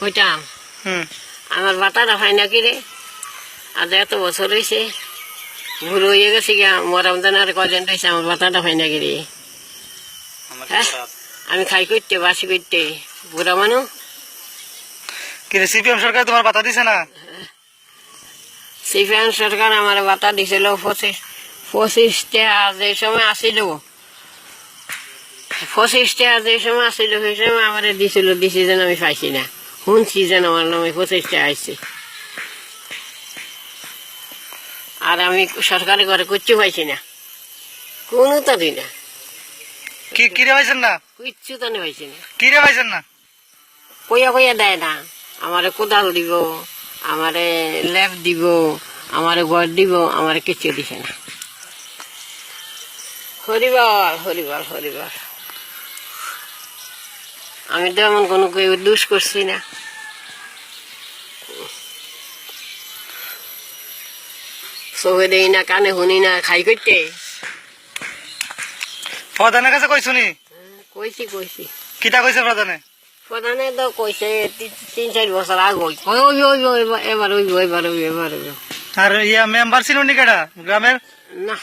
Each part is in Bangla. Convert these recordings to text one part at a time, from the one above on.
হইতাম আমার বাতাটা হয় নাকি রে? আজ এত বছর হয়েছে ভুল হয়ে গেছে গিয়া মরাম দেন আর কদিন রয়েছে আমার বাতাটা হয় নাকি রে? হ্যাঁ? আমি খাই করতে বাসি করতে। বুড়া মানুষ কি রে সিপিএম সরকার তোমার বাতা দিছে না? সিপিএম সরকার আমার বাতা দিছিল পঁচিশ পঁচিশটা যে সময় আসিল। পঁচিশটা যে সময় আসিল সেই সময় আমার দিছিল দিছি যেন আমি পাইছি না। শুনছি যেন আমার নামে পঁচিশটা আইছে আর আমি সরকারি ঘরে কিচ্ছু পাইছি না। কোনো তো দিই না। কি পাইছেন না? কিচ্ছু তো আমি পাইছি না। কি রে পাইছেন না? কইয়া কইয়া দেয় না। আমারে কোদাল দিব আমারে লেপ দিব আমারে ঘর দিব আমারে কিচ্ছু দিছে না। হরিবল হরিবল হরিবল। আমি তো এমন কোনো কেউ দুষ করছি না। চোখে দেই না কানে শুনি না খাই করতে প্রধানের কাছে কইছুনি কইছি কইছি কিটা কইছে প্রধানে প্রধানে তো কইছে তিন চার বছর আগ ওই ওই ওই ওই ওই এবার ওই এবার ওই এবার ওই আর ইয়া মেম্বার ছিল নি কেডা গ্রামের না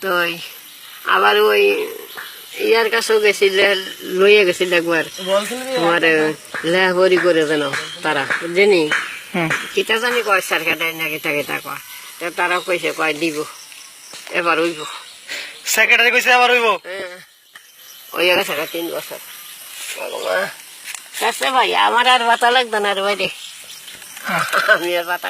তো আবার ওই ইয়ার কাছেও গেছিল লইয়া গেছিল একবার তোমার লেহাবরি করে যেন তারা হুম কিতা জানি কয় সরকার দেয় না কিতা কিতা কয়। তো তারাও কইছে কয় দিব এবার উইব। সেক্রেটারি কইছে এবার হইব ওই গেছে তিন বছর। কাছে ভাই আমার আর বাতা লাগতো না রে ভাই রে। আমি আর বাতা